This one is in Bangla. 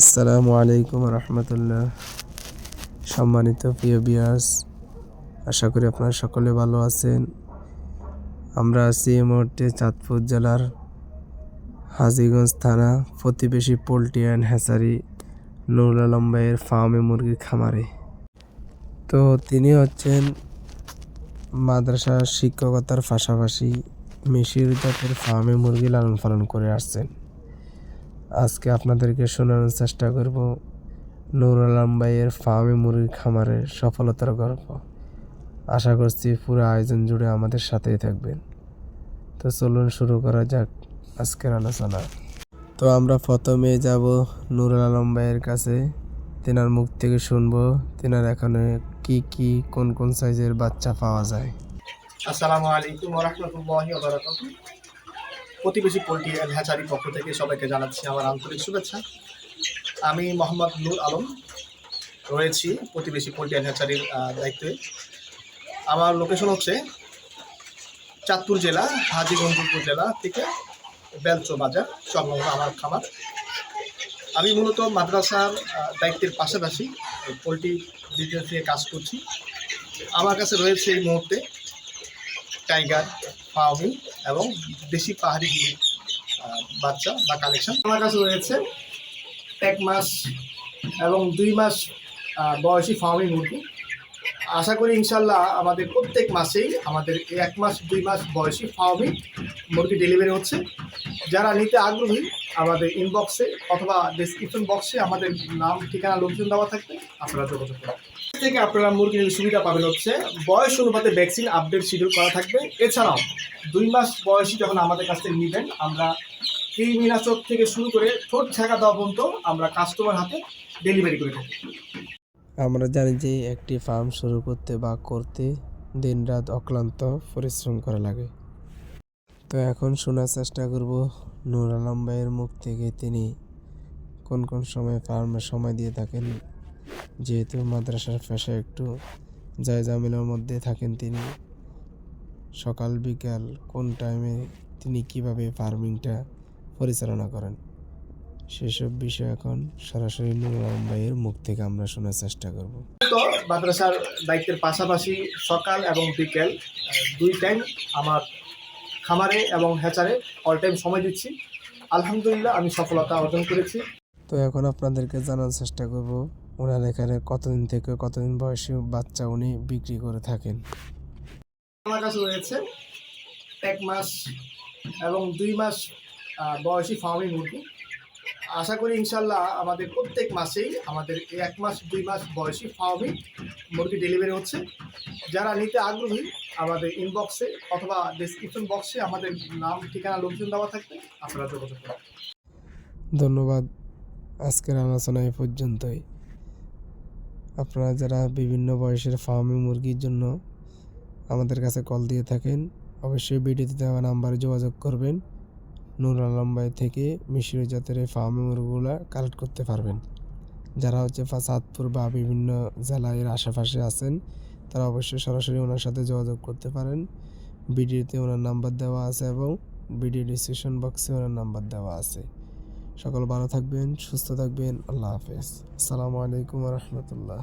আসসালামু আলাইকুম রহমতুল্লাহ। সম্মানিত প্রিয় বিয়াস আশা করি আপনারা সকলে ভালো আছেন। আমরা আছি এই মুহূর্তে চাঁদপুর জেলার হাজিগঞ্জ থানা প্রতিবেশী poultry and hatchery Nurul Alam ভাইয়ের ফার্মে মুরগির খামারে। তো তিনি হচ্ছেন মাদ্রাসা শিক্ষকতার পাশাপাশি মিশির জাতের ফার্মে মুরগি লালন পালন করে আসছেন। আজকে আপনাদেরকে শোনানোর চেষ্টা করব নূর আলম ভাইয়ের ফার্মে মুরগির খামারের সফলতার গল্প। আশা করছি পুরো আয়োজন জুড়ে আমাদের সাথেই থাকবেন। তো চলুন শুরু করা যাক আজকের আলোচনা। তো আমরা প্রথমে যাব নূর আলম ভাইয়ের কাছে। তেনার মুখ থেকে শুনব, তেনার এখানে কি কি, কোন কোন সাইজের বাচ্চা পাওয়া যায়। আসসালামু আলাইকুম ওরহমতুল্লাহি ওবারাকাতু প্রতিবেশী পোলট্রি অ্যান্ড হ্যাচারি পক্ষ থেকে সবাইকে জানাচ্ছি আমার আন্তরিক শুভেচ্ছা। আমি মোহাম্মদ নূর আলম, রয়েছি প্রতিবেশী পোলট্রি অ্যান্ড হ্যাচারির দায়িত্বে। আমার লোকেশন হচ্ছে চাঁদপুর জেলা হাজিগঞ্জ উপজেলা থেকে বেলচো বাজার সংলগ্ন আমার খামার। আমি মূলত মাদ্রাসার দায়িত্বের পাশাপাশি পোলট্রি বিজনেস নিয়ে কাজ করছি। আমার কাছে রয়েছে এই মুহূর্তে টাইগার ফাউমি এবং দেশি পাহাড়ি বাচ্চা বা কালেকশন আমার কাছে রয়েছে এক মাস এবং দুই মাস বয়সী ফাউমি মুরগি। আশা করি ইনশাল্লাহ আমাদের প্রত্যেক মাসেই আমাদের এক মাস, দুই মাস বয়সী ফাউমি মুরগি ডেলিভারি হচ্ছে। যারা নিতে আগ্রহী, আমাদের ইনবক্সে অথবা ডেসক্রিপশন বক্সে আমাদের নাম, ঠিকানা লোকজন দেওয়া থাকবে, আপনারা যোগাযোগ করুন। থেকে আপনারা মুরগির সুবিধা পাবেন হচ্ছে বয়স অনুপাতে ভ্যাকসিন আপডেট শিডিউল করা থাকবে। এছাড়াও দুই মাস বয়সী যখন আমাদের কাছ থেকে নেবেন, আমরা কৃমিনাশক থেকে শুরু করে ঠোঁট ছেঁকা দেওয়া পর্যন্ত আমরা কাস্টমার হাতে ডেলিভারি করে থাকি। আমরা জানি যে একটি ফার্ম শুরু করতে বা করতে দিনরাত অক্লান্ত পরিশ্রম করা লাগে। তো এখন শোনার চেষ্টা করব নূর আলম ভাইয়ের মুখ থেকে তিনি কোন কোন সময় ফার্মে সময় দিয়ে থাকেন। যেহেতু মাদ্রাসার পেশা একটু জায়জামিলের মধ্যে থাকেন তিনি সকাল বিকাল কোন টাইমে তিনি কীভাবে ফার্মিংটা পরিচালনা করেন? সেসব বিষয় এখন সরাসরি নূর আলম ভাইয়ের মুখ থেকে আমরা শোনার চেষ্টা করব। তো মাদ্রাসার দায়িত্বের পাশাপাশি সকাল এবং বিকেল দুই টাইম আমার খামারে এবং হ্যাচারে অল টাইম সময় দিচ্ছি। আলহামদুলিল্লাহ আমি সফলতা অর্জন করেছি। তো এখন আপনাদেরকে জানার চেষ্টা করব ওনার এখানে কতদিন থেকে কতদিন বয়সী বাচ্চা উনি বিক্রি করে থাকেন? আমার কাছে রয়েছে এক মাস এবং দুই মাস বয়সী ফার্মি মুরগি। আশা করি ইনশাল্লাহ আমাদের প্রত্যেক মাসেই আমাদের এক মাস দুই মাস বয়সী ফার্মি মুরগি ডেলিভারি হচ্ছে। যারা নিতে আগ্রহী আমাদের ইনবক্সে অথবা ডেসক্রিপশন বক্সে আমাদের নাম ঠিকানা লোকজন দেওয়া থাকবে আপনারা যোগাযোগ করুন। ধন্যবাদ। আজকের আলোচনা এই পর্যন্তই। আপনারা যারা বিভিন্ন বয়সের ফার্মি মুরগির জন্য আমাদের কাছে কল দিয়ে থাকেন, অবশ্যই ভিডিওতে দেওয়া নাম্বারে যোগাযোগ করবেন। নূর আলম ভাই থেকে মিশরি জাতের এই ফার্মি মুরগিগুলো কালেক্ট করতে পারবেন। যারা হচ্ছে চাঁদপুর বা বিভিন্ন জেলায় এর আশেপাশে আছেন, তারা অবশ্যই সরাসরি ওনার সাথে যোগাযোগ করতে পারেন। ভিডিওতে ওনার নাম্বার দেওয়া আছে এবং ভিডিও ডিসক্রিপশন বক্সে ওনার নাম্বার দেওয়া আছে। সকল ভালো থাকবেন সুস্থ থাকবেন আল্লাহ হাফেজ। আসসালামু আলাইকুম রহমতুল্লাহ।